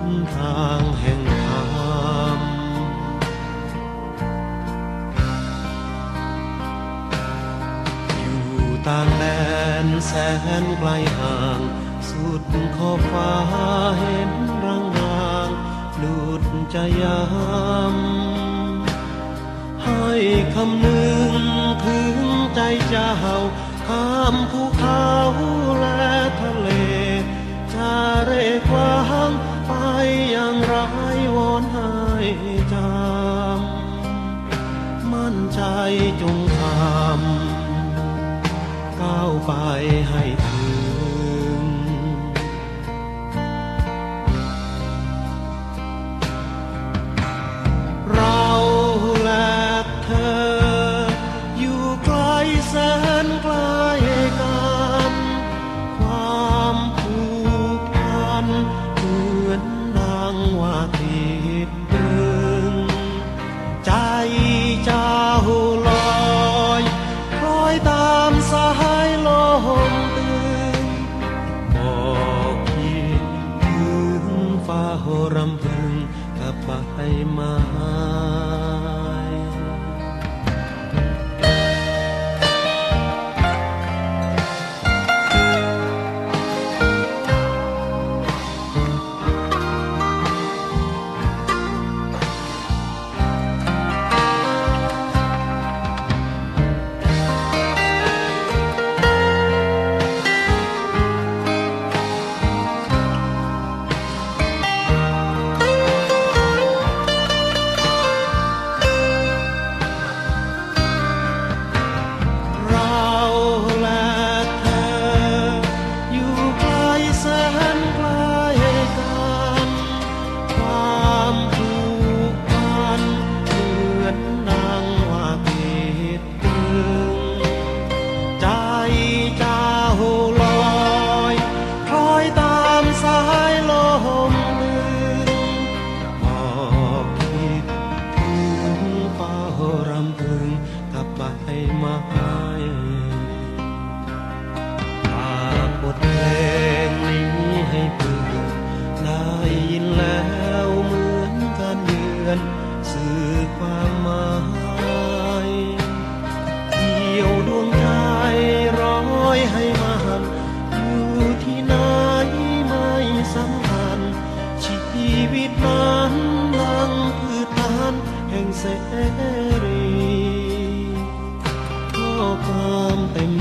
นทางแห่งธรรมอยู่ต่างแดนแสนไกลห่าง สุดขอบฟ้าเห็นรังรางหลุดใจยามให้คำนึงถึงใจเจ้าข้ามภูเขา จงทำก้าวไปให้ แห่งเสรีข้อความเต็ม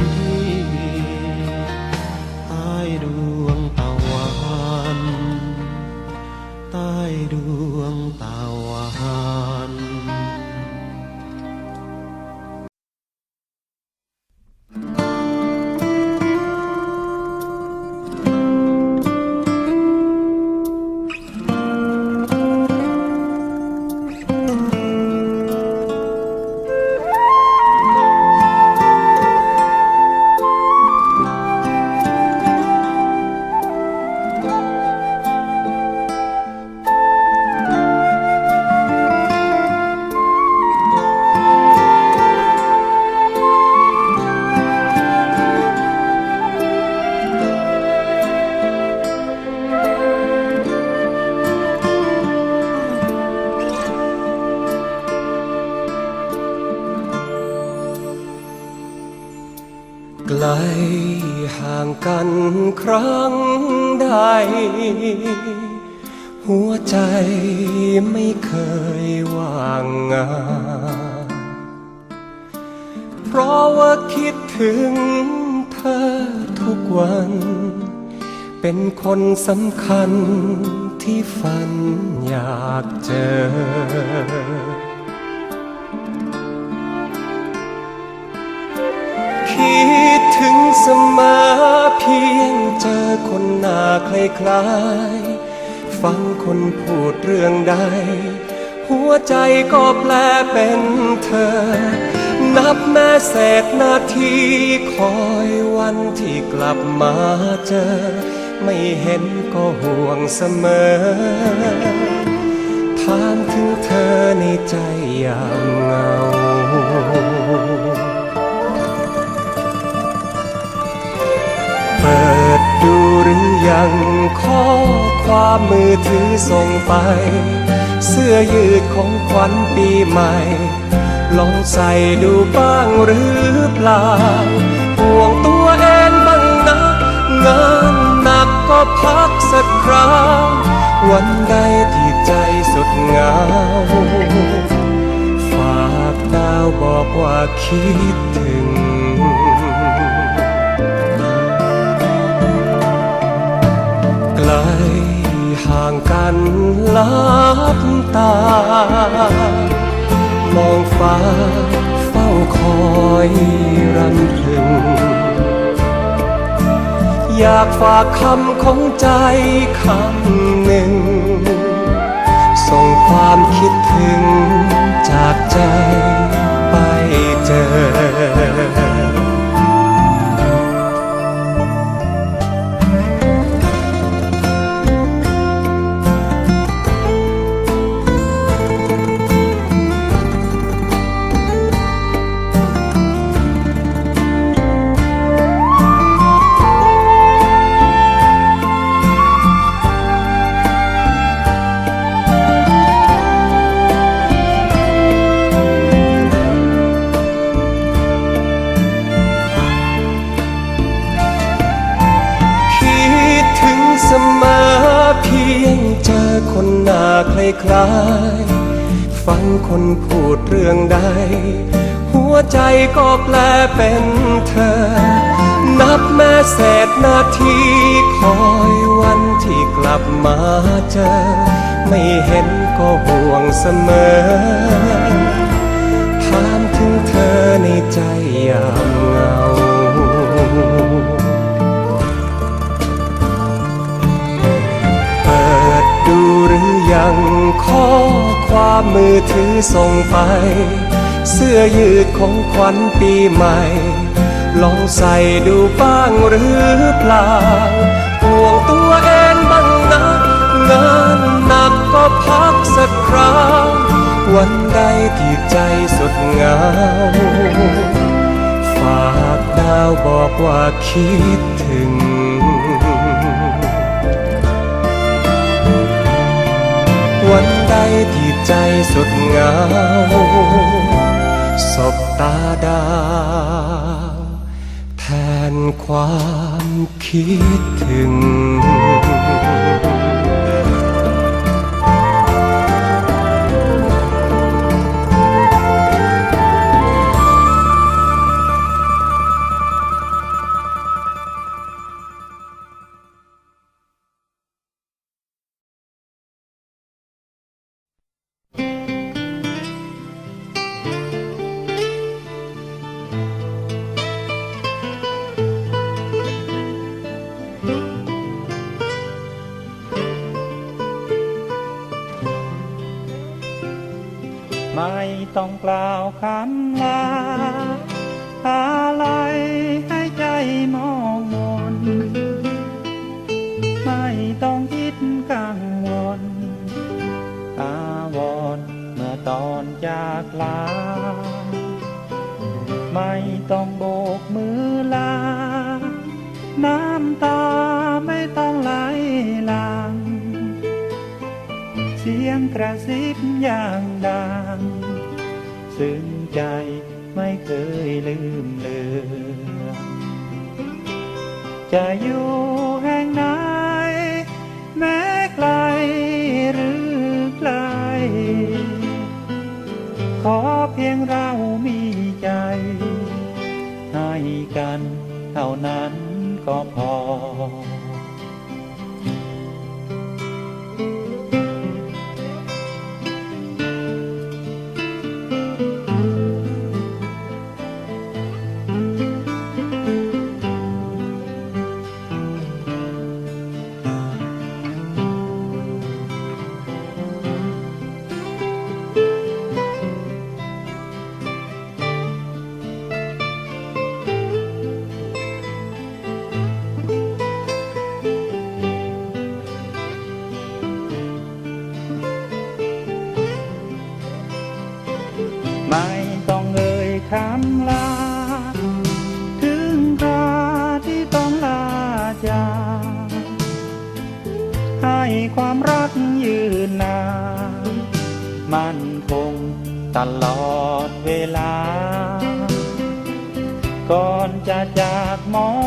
ไม่เคยว่างงาน เพราะว่าคิดถึงเธอทุกวัน เป็นคนสำคัญที่ฝันอยากเจอ คิดถึงสมาเพียงเจอคนหน้าคล้ายๆ ฟังคนพูดเรื่องใด หัวใจก็แปลเป็นเธอ นับแม่เศษนาทีคอยวันที่กลับมาเจอ ไม่เห็นก็ห่วงเสมอ ถามถึงเธอในใจอย่างเงาเปิดดูหรือยังขอ ความมือถือส่งไป เสื้อยืดของขวัญปีใหม่ ลองใส่ดูบ้างหรือเปล่าห่วงตัวเองบ้างนะงานหนักก็พักสักคราววันใดที่ใจสุดเหงา ฝากดาวบอกว่าคิดถึง ลับตามองฟ้าเฝ้าคอยรำพึง อยากฝากคำของใจคำหนึ่ง ส่งความคิดถึงจากใจไปเจอ หน้าคล้ายๆฟังคนพูดเรื่องใด หัวใจก็แปลเป็นเธอ นับแม่เศษนาทีคอยวันที่กลับมาเจอ ไม่เห็นก็ห่วงเสมอามมือถือส่งไป เสื้อยืดของขวัญปีใหม่ ลองใส่ดูบ้างหรือเปล่าห่วงตัวเองบ้างนะงานหนักก็พักสักคราววันใดที่ใจสดเหงา ฝากดาวบอกว่าคิดถึงวันใดท ใจสุดเหงาสบตาดาวแทนความคิดถึง คำลาอะไรให้ใจมองมน ไม่ต้องคิดกังวลอาวรณ์เมื่อตอนจากลา ไม่ต้องโบกมือลา น้ำตาไม่ต้องไหลหลัง เสียงกระซิบอย่างดังซึ้ง ใจไม่เคยลืมเลือนจะอยู่แห่งไหน แม้ไกลหรือไกล ขอเพียงเรามีใจ ให้กันเท่านั้นก็พอ คงตลอดเวลา ก่อนจะจากมอง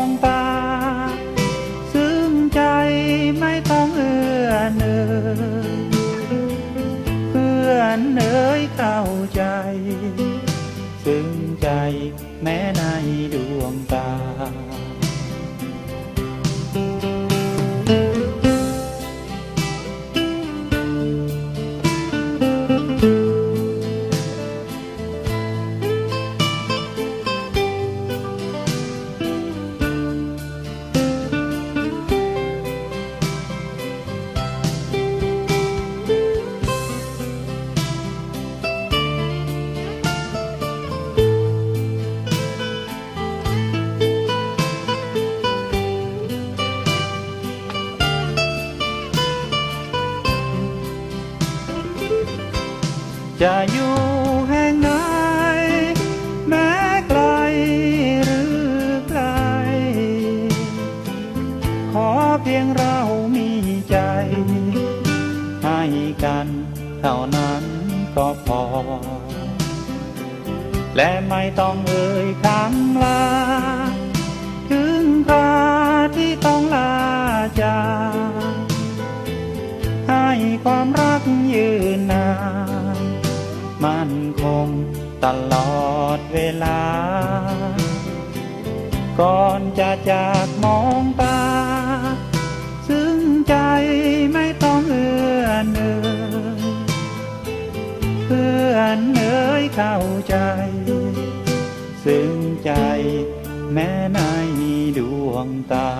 จะอยู่แห่งไหน แม้ไกลหรือไกล ขอเพียงเรามีใจ ให้กันเท่านั้นก็พอ และไม่ต้องเอ่ยคำลา ถึงคราที่ต้องลาจากให้ความรักยืนนาน ตลอดเวลา ก่อนจะจากมองตา ซึ่งใจไม่ต้องเอื้อเนยเพื่อนเนยเข้าใจ ซึ่งใจแม้ในดวงตา